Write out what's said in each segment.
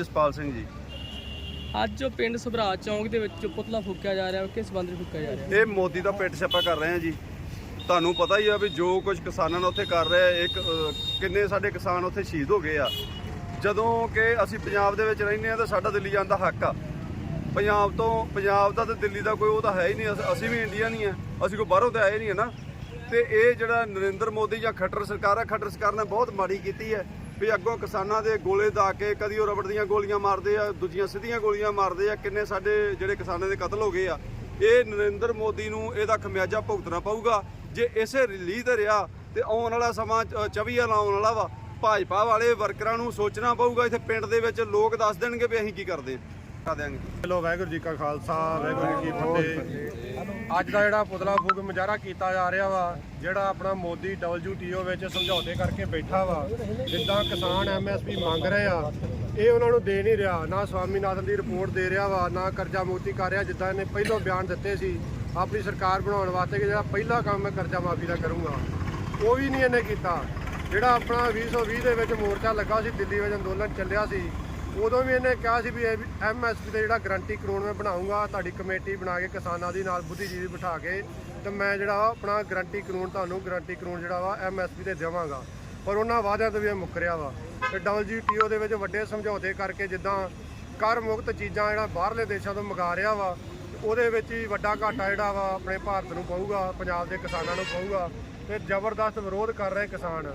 ਜਸਪਾਲ ਸਿੰਘ ਜੀ? ਅੱਜ ਜੋ ਪਿੰਡ ਸਭਰਾ ਚੌਂਕ ਦੇ ਵਿੱਚ ਜੋ ਪੁਤਲਾ ਫੂਕਿਆ ਜਾ ਰਿਹਾ ਉਹ ਕਿਸ ਵਿੱਚ ਫੂਕਿਆ ਜਾ ਰਿਹਾ? ਇਹ ਮੋਦੀ ਦਾ ਪਿੱਟ ਛੱਪਾ ਕਰ ਰਹੇ ਆ ਜੀ। ਤੁਹਾਨੂੰ ਪਤਾ ਹੀ ਆ ਵੀ ਜੋ ਕੁਝ ਕਿਸਾਨਾਂ ਨੇ ਉੱਥੇ ਕਰ ਰਿਹਾ ਇੱਕ ਕਿੰਨੇ ਸਾਡੇ ਕਿਸਾਨ ਉੱਥੇ ਸ਼ਹੀਦ ਹੋ ਗਏ ਆ। ਜਦੋਂ ਕਿ ਅਸੀਂ ਪੰਜਾਬ ਦੇ ਵਿੱਚ ਰਹਿੰਦੇ ਆ ਤਾਂ ਸਾਡਾ ਦਿੱਲੀ ਜਾਣ ਦਾ ਹੱਕ ਆ। ਪੰਜਾਬ ਤੋਂ ਪੰਜਾਬ ਦਾ ਤੇ ਦਿੱਲੀ ਦਾ ਕੋਈ ਉਹ ਤਾਂ ਹੈ ਹੀ ਨਹੀਂ ਅਸ- ਅਸੀਂ ਵੀ ਇੰਡੀਆ ਨਹੀਂ ਆ ਅਸੀਂ ਕੋਈ ਬਾਹਰੋਂ ਤਾਂ ਆਏ ਨਹੀਂ ਹੈ ਨਾ। ਤੇ ਇਹ ਜਿਹੜਾ ਨਰਿੰਦਰ ਮੋਦੀ ਜਾਂ ਖੱਟਰ ਸਰਕਾਰ ਆ ਖੱਟਰ ਸਰਕਾਰ ਨੇ ਬਹੁਤ ਮਾੜੀ ਕੀਤੀ ਹੈ ਵੀ ਅੱਗੋਂ ਕਿਸਾਨਾਂ ਦੇ ਗੋਲੇ ਦਾ ਕੇ ਕਦੀ ਉਹ ਰਬੜ ਦੀਆਂ ਗੋਲੀਆਂ ਮਾਰਦੇ ਆ ਦੂਜੀਆਂ ਸਿੱਧੀਆਂ ਗੋਲੀਆਂ ਮਾਰਦੇ ਆ ਕਿੰਨੇ ਸਾਡੇ ਜਿਹੜੇ ਕਿਸਾਨਾਂ ਦੇ ਕਤਲ ਹੋ ਗਏ ਆ। ਇਹ ਨਰਿੰਦਰ ਮੋਦੀ ਨੂੰ ਇਹਦਾ ਖਮਿਆਜਾ ਭੁਗਤਣਾ ਪਊਗਾ। ਜੇ ਇਸੇ ਰੀਤ ਰਿਹਾ ਤੇ ਆਉਣ ਵਾਲਾ ਸਮਾਂ 24 ਵਾਲਾ ਆਉਣ ਵਾਲਾ ਵਾ ਭਾਜਪਾ ਵਾਲੇ ਵਰਕਰਾਂ ਨੂੰ ਸੋਚਣਾ ਪਊਗਾ ਇੱਥੇ ਪਿੰਡ ਦੇ ਵਿੱਚ ਲੋਕ ਦੱਸ ਦੇਣਗੇ ਵੀ ਅਸੀਂ ਕੀ ਕਰਦੇ ਆ। ਕਰ ਦਿਆਂਗੇ ਚਲੋ ਵਾਹਿਗੁਰੂ ਜੀ ਕਾ ਖਾਲਸਾ ਵਾਹਿਗੁਰੂ ਜੀ ਕੀ ਫਤਿਹ। ਅੱਜ ਦਾ ਜਿਹੜਾ ਪੁਤਲਾ ਫੂਕ ਮੁਜ਼ਾਹਰਾ ਕੀਤਾ ਜਾ ਰਿਹਾ ਵਾ, ਜਿਹੜਾ ਆਪਣਾ ਮੋਦੀ WTO ਵਿੱਚ ਸਮਝੌਤੇ ਕਰਕੇ ਬੈਠਾ ਵਾ, ਜਿੱਦਾਂ ਕਿਸਾਨ ਐਮਐਸਪੀ ਮੰਗ ਰਹੇ ਆ, ਇਹ ਉਹਨਾਂ ਨੂੰ ਦੇ ਨਹੀਂ ਰਿਹਾ, ਨਾ ਸਵਾਮੀਨਾਥਨ ਦੀ ਰਿਪੋਰਟ ਦੇ ਰਿਹਾ ਵਾ, ਨਾ ਕਰਜ਼ਾ ਮੁਕਤੀ ਕਰ ਰਿਹਾ, ਜਿੱਦਾਂ ਇਹਨੇ ਪਹਿਲਾਂ ਬਿਆਨ ਦਿੱਤੇ ਸੀ, ਆਪਣੀ ਸਰਕਾਰ ਬਣਾਉਣ ਵਾਸਤੇ ਕਿ ਜਿਹੜਾ ਪਹਿਲਾ ਕੰਮ ਮੈਂ ਕਰਜ਼ਾ ਮਾਫੀ ਦਾ ਕਰੂੰਗਾ। ਉਹ ਵੀ ਨਹੀਂ ਇਹਨੇ ਕੀਤਾ। ਜਿਹੜਾ ਆਪਣਾ 2020 ਦੇ ਵਿੱਚ ਮੋਰਚਾ ਲੱਗਾ ਸੀ, ਦਿੱਲੀ ਵਿੱਚ ਅੰਦੋਲਨ ਚੱਲਿਆ ਸੀ ਉਦੋਂ ਵੀ ਇਹਨੇ ਕਿਹਾ ਸੀ ਵੀ ਐਮਐਸਪੀ ਤੇ ਜਿਹੜਾ ਗਰੰਟੀ ਕਾਨੂੰਨ ਮੈਂ ਬਣਾਉਂਗਾ, ਤੁਹਾਡੀ ਕਮੇਟੀ ਬਣਾ ਕੇ ਕਿਸਾਨਾਂ ਦੀ ਨਾਲ ਬੁੱਧੀਜੀਵੀ ਬਿਠਾ ਕੇ ਤੇ ਮੈਂ ਜਿਹੜਾ ਵਾ ਆਪਣਾ ਗਰੰਟੀ ਕਾਨੂੰਨ ਤੁਹਾਨੂੰ ਗਰੰਟੀ ਕਾਨੂੰਨ ਜਿਹੜਾ ਵਾ ਐਮਐਸਪੀ ਤੇ ਦੇਵਾਂਗਾ। ਪਰ ਉਹਨਾਂ ਵਾਅਦਿਆਂ ਤੋਂ ਵੀ ਇਹ ਮੁੱਕਰਿਆ ਵਾ। ਤੇ WTO ਦੇ ਵਿੱਚ ਵੱਡੇ ਸਮਝੌਤੇ ਕਰਕੇ ਜਿੱਦਾਂ ਕਰ ਮੁਕਤ ਚੀਜ਼ਾਂ ਜਿਹੜਾ ਬਾਹਰਲੇ ਦੇਸ਼ਾਂ ਤੋਂ ਮੰਗਾ ਰਿਹਾ ਵਾ, ਉਹਦੇ ਵਿੱਚ ਹੀ ਵੱਡਾ ਘਾਟਾ ਜਿਹੜਾ ਵਾ ਆਪਣੇ ਭਾਰਤ ਨੂੰ ਪਊਗਾ, ਪੰਜਾਬ ਦੇ ਕਿਸਾਨਾਂ ਨੂੰ ਪਊਗਾ। ਤੇ ਜ਼ਬਰਦਸਤ ਵਿਰੋਧ ਕਰ ਰਹੇ ਕਿਸਾਨ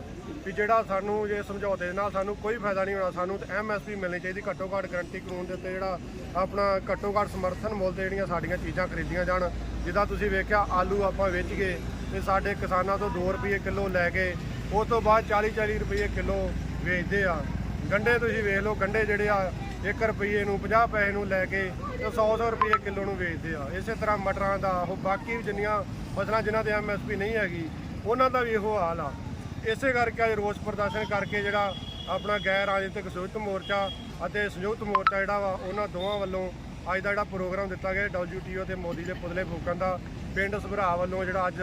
ਵੀ ਜਿਹੜਾ ਸਾਨੂੰ ਜੇ ਸਮਝੌਤੇ ਦੇ ਨਾਲ ਸਾਨੂੰ ਕੋਈ ਫਾਇਦਾ ਨਹੀਂ ਹੋਣਾ, ਸਾਨੂੰ ਤੇ ਐਮਐਸਪੀ ਮਿਲਣੀ ਚਾਹੀਦੀ ਘੱਟੋ ਘੱਟ ਗਰੰਟੀ ਕਾਨੂੰਨ ਦੇ ਉੱਤੇ ਜਿਹੜਾ ਆਪਣਾ ਘੱਟੋ ਘੱਟ ਸਮਰਥਨ ਮੁੱਲ ਤੇ ਜਿਹੜੀਆਂ ਸਾਡੀਆਂ ਚੀਜ਼ਾਂ ਖਰੀਦੀਆਂ ਜਾਣ, ਜਿੱਦਾਂ ਤੁਸੀਂ ਵੇਖਿਆ ਆਲੂ ਆਪਾਂ ਵੇਚ ਗਏ ਤੇ ਸਾਡੇ ਕਿਸਾਨਾਂ ਤੋਂ 2 ਰੁਪਏ ਕਿਲੋ ਲੈ ਕੇ ਉਸ ਤੋਂ ਬਾਅਦ 40 40 ਰੁਪਏ ਕਿਲੋ ਵੇਚਦੇ ਆ। ਗੰਡੇ ਤੁਸੀਂ ਵੇਖ ਲਓ ਗੰਡੇ ਜਿਹੜੇ ਆ 1 ਰੁਪਏ ਨੂੰ 50 ਪੈਸੇ ਨੂੰ ਲੈ ਕੇ ਤੇ 100 100 ਰੁਪਏ ਕਿਲੋ ਨੂੰ ਵੇਚਦੇ ਆ। ਇਸੇ ਤਰ੍ਹਾਂ ਮਟਰਾਂ ਦਾ, ਉਹ ਬਾਕੀ ਵੀ ਜਿੰਨੀਆਂ ਫਸਲਾਂ ਜਿਨ੍ਹਾਂ ਤੇ ਐਮਐਸਪੀ ਨਹੀਂ ਹੈਗੀ ਉਹਨਾਂ ਦਾ ਵੀ ਇਹੋ ਹਾਲ ਆ। ਇਸੇ ਕਰਕੇ ਅੱਜ ਰੋਸ ਪ੍ਰਦਰਸ਼ਨ ਕਰਕੇ ਜਿਹੜਾ ਆਪਣਾ ਗੈਰ ਰਾਜਨੀਤਿਕ ਸੰਯੁਕਤ ਮੋਰਚਾ ਅਤੇ ਸੰਯੁਕਤ ਮੋਰਚਾ ਜਿਹੜਾ ਵਾ ਉਹਨਾਂ ਦੋਵਾਂ ਵੱਲੋਂ ਅੱਜ ਦਾ ਜਿਹੜਾ ਪ੍ਰੋਗਰਾਮ ਦਿੱਤਾ ਗਿਆ WTO ਤੇ ਮੋਦੀ ਦੇ ਪੁਤਲੇ ਫੂਕਣ ਦਾ ਪਿੰਡ ਸੁਭਰਾ ਵੱਲੋਂ ਜਿਹੜਾ ਅੱਜ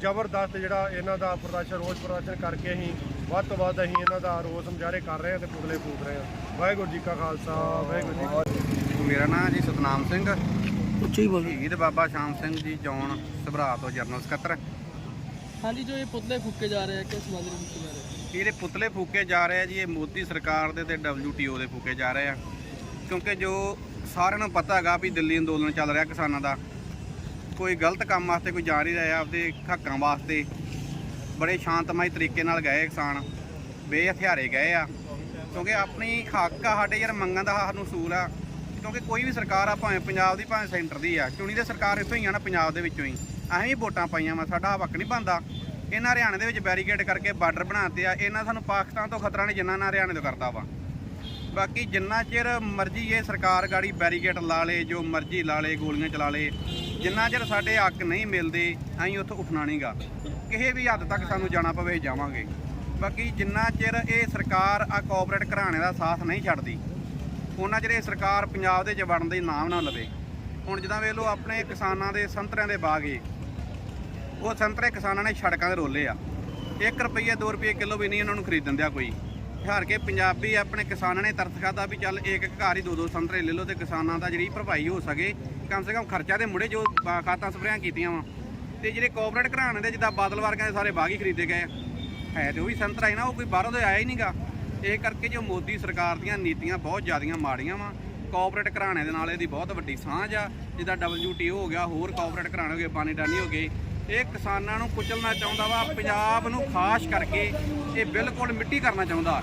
ਜ਼ਬਰਦਸਤ ਜਿਹੜਾ ਇਹਨਾਂ ਦਾ ਪ੍ਰਦਰਸ਼ਨ ਰੋਸ ਪ੍ਰਦਰਸ਼ਨ ਕਰਕੇ ਅਸੀਂ ਵੱਧ ਤੋਂ ਵੱਧ ਅਸੀਂ ਇਹਨਾਂ ਦਾ ਰੋਸ ਮੁਜ਼ਾਹਰੇ ਕਰ ਰਹੇ ਹਾਂ ਤੇ ਪੁਤਲੇ ਫੂਕ ਰਹੇ ਹਾਂ। ਵਾਹਿਗੁਰੂ ਜੀ ਕਾ ਖਾਲਸਾ ਵਾਹਿਗੁਰੂ ਜੀ ਕੀ ਮੇਰਾ ਨਾਮ ਜੀ ਸਤਨਾਮ ਸਿੰਘ। ਉੱਚੀ ਬੋਲੋ। ਸ਼ਹੀਦ ਬਾਬਾ ਸ਼ਾਮ ਸਿੰਘ ਜੀ ਜੌਨ ਸਭਰਾ ਤੋਂ ਜਰਨਲ ਸਕੱਤਰ। ਹਾਂਜੀ, ਜੋ ਇਹ ਪੁਤਲੇ ਫੂਕੇ ਜਾ ਰਹੇ ਆ, ਕਿਸ ਸੰਬੰਧ ਵਿੱਚ ਫੂਕੇ ਜਾ ਰਹੇ ਆ? ਜਿਹੜੇ ਪੁਤਲੇ ਫੂਕੇ ਜਾ ਰਹੇ ਆ ਜੀ, ਇਹ ਮੋਦੀ ਸਰਕਾਰ ਦੇ ਤੇ WTO ਦੇ ਫੂਕੇ ਜਾ ਰਹੇ ਆ। ਕਿਉਂਕਿ ਜੋ ਸਾਰਿਆਂ ਨੂੰ ਪਤਾ ਹੈਗਾ ਵੀ ਦਿੱਲੀ ਅੰਦੋਲਨ ਚੱਲ ਰਿਹਾ ਕਿਸਾਨਾਂ ਦਾ। ਕੋਈ ਗਲਤ ਕੰਮ ਵਾਸਤੇ ਕੋਈ ਜਾ ਨਹੀਂ ਰਿਹਾ, ਆਪਦੇ ਹੱਕਾਂ ਵਾਸਤੇ। ਬੜੇ ਸ਼ਾਂਤਮਈ ਤਰੀਕੇ ਨਾਲ ਗਏ ਕਿਸਾਨ। ਬੇਹਥਿਆਰੇ ਗਏ ਆ। ਕਿਉਂਕਿ ਆਪਣੀ ਹੱਕ ਆ ਸਾਡੇ ਯਾਰ, ਮੰਗਣ ਦਾ ਸਾਨੂੰ ਸੂਲ ਆ। ਕਿਉਂਕਿ ਕੋਈ ਵੀ ਸਰਕਾਰ ਆ, ਭਾਵੇਂ ਪੰਜਾਬ ਦੀ, ਭਾਵੇਂ ਸੈਂਟਰ ਦੀ ਆ, ਚੁਣੀ ਦੇ ਸਰਕਾਰ ਇੱਥੋਂ ਹੀ ਆ ਨਾ ਪੰਜਾਬ ਦੇ ਵਿੱਚੋਂ ਹੀ। ਅਸੀਂ ਵੀ ਵੋਟਾਂ ਪਾਈਆਂ ਵਾ, ਸਾਡਾ ਹੱਕ ਨਹੀਂ ਬਣਦਾ। ਇਹਨਾਂ ਹਰਿਆਣੇ ਦੇ ਵਿੱਚ ਬੈਰੀਕੇਡ ਕਰਕੇ ਬਾਰਡਰ ਬਣਾਤੇ ਆ, ਇਹਨਾਂ ਸਾਨੂੰ ਪਾਕਿਸਤਾਨ ਤੋਂ ਖਤਰਾ ਨਹੀਂ ਜਿੰਨਾ ਨਾ ਹਰਿਆਣੇ ਤੋਂ ਕਰਦਾ ਵਾ। ਬਾਕੀ ਜਿੰਨਾ ਚਿਰ ਮਰਜ਼ੀ ਇਹ ਸਰਕਾਰ ਗਾੜੀ ਬੈਰੀਕੇਡ ਲਾ ਲੇ, ਜੋ ਮਰਜ਼ੀ ਲਾ ਲੇ, ਗੋਲੀਆਂ ਚਲਾ ਲੇ, ਜਿੰਨਾ ਚਿਰ ਸਾਡੇ ਹੱਕ ਨਹੀਂ ਮਿਲਦੇ, ਅਸੀਂ ਉੱਥੋਂ ਉੱਠਣਾ ਨਹੀਂਗਾ ਕਿਸੇ ਵੀ ਹੱਦ ਤੱਕ ਸਾਨੂੰ ਜਾਣਾ ਪਵੇ ਜਾਵਾਂਗੇ। ਬਾਕੀ ਜਿੰਨਾ ਚਿਰ ਇਹ ਸਰਕਾਰ ਆ ਕੋਆਪਰੇਟ ਘਰਾਣੇ ਦਾ ਸਾਥ ਨਹੀਂ ਛੱਡਦੀ ਉਹਨਾਂ ਚਿਰ ਸਰਕਾਰ ਪੰਜਾਬ ਦੇ ਚ ਦੇ ਨਾਮ ਨਾ ਲਵੇ। ਹੁਣ ਜਿੱਦਾਂ ਵੇਖ ਲਓ ਆਪਣੇ ਕਿਸਾਨਾਂ ਦੇ ਸੰਤਰਿਆਂ ਦੇ ਬਾਗ ਏ ਉਹ ਸੰਤਰੇ ਕਿਸਾਨਾਂ ਨੇ ਸੜਕਾਂ ਦੇ ਰੋਲੇ ਆ। 1 ਰੁਪਈਆ 2 ਰੁਪਈਏ ਕਿਲੋ ਵੀ ਨਹੀਂ ਉਹਨਾਂ ਨੂੰ ਖਰੀਦਣ ਦਿਆ ਕੋਈ। ਹਾਰ ਕੇ ਪੰਜਾਬੀ ਆਪਣੇ ਕਿਸਾਨਾਂ ਨੇ ਤਰਸ ਖਾਦਾ ਵੀ ਚੱਲ ਇੱਕ ਘਰ ਹੀ ਦੋ ਦੋ ਸੰਤਰੇ ਲੈ ਲਓ ਤੇ ਕਿਸਾਨਾਂ ਦਾ ਜਿਹੜੀ ਭਰਪਾਈ ਹੋ ਸਕੇ। ਕਮ ਸੇ ਕਮ ਖਰਚਾ ਦੇ ਮੁੜੇ ਜੋ ਖਾਤਾਂ ਸਪਰੇਆਂ ਕੀਤੀਆਂ ਵਾ। ਤੇ ਜਿਹੜੇ ਕੋਆਪਰੇਟ ਘਰਾਣੇ ਦੇ ਜਿੱਦਾਂ ਬਾਦਲ ਵਰਗਿਆਂ ਦੇ ਸਾਰੇ ਬਾਗ ਹੀ ਖਰੀਦੇ ਗਏ ਹੈ ਤੇ ਉਹ ਵੀ ਸੰਤਰਾ ਹੀ ਨਾ, ਉਹ ਕੋਈ ਬਾਹਰੋਂ ਤੇ ਆਇਆ ਹੀ ਨਹੀਂਗਾ ਇਹ ਕਰਕੇ ਜੋ ਮੋਦੀ ਸਰਕਾਰ ਦੀਆਂ ਨੀਤੀਆਂ ਬਹੁਤ ਜ਼ਿਆਦੀਆਂ ਮਾੜੀਆਂ ਵਾ ਕੋਆਪਰੇਟ ਘਰਾਣੇ ਦੇ ਨਾਲ ਇਹਦੀ ਬਹੁਤ ਵੱਡੀ ਸਾਂਝ ਆ, ਜਿੱਦਾਂ WTO ਹੋ ਗਿਆ, ਹੋਰ ਕੋਆਪਰੇਟ ਘਰਾਣੇ ਹੋ ਗਏ ਪਾਣੀਡਾਨੀ ਹੋ ਗਏ। ਇਹ ਕਿਸਾਨਾਂ ਨੂੰ ਕੁਚਲਣਾ ਚਾਹੁੰਦਾ ਵਾ, ਪੰਜਾਬ ਨੂੰ ਖਾਸ ਕਰਕੇ ਇਹ ਬਿਲਕੁਲ ਮਿੱਟੀ ਕਰਨਾ ਚਾਹੁੰਦਾ।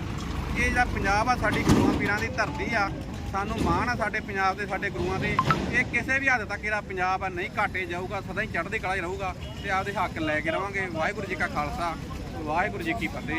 ਇਹ ਜਿਹੜਾ ਪੰਜਾਬ ਆ, ਸਾਡੀ ਗੁਰੂਆਂ ਪੀਰਾਂ ਦੀ ਧਰਤੀ ਆ, ਸਾਨੂੰ ਮਾਣ ਆ ਸਾਡੇ ਪੰਜਾਬ ਦੇ, ਸਾਡੇ ਗੁਰੂਆਂ ਦੇ। ਇਹ ਕਿਸੇ ਵੀ ਹੱਦ ਤੱਕ ਜਿਹੜਾ ਪੰਜਾਬ ਆ, ਨਹੀਂ ਘਾਟੇ ਜਾਊਗਾ, ਸਦਾ ਹੀ ਚੜ੍ਹਦੀ ਕਲਾ ਹੀ ਰਹੂਗਾ ਤੇ ਆਪਦੇ ਹੱਕ ਲੈ ਕੇ ਰਵਾਂਗੇ। ਵਾਹਿਗੁਰੂ ਜੀ ਕਾ ਖਾਲਸਾ, ਵਾਹਿਗੁਰੂ ਜੀ ਕੀ ਫਤਿਹ।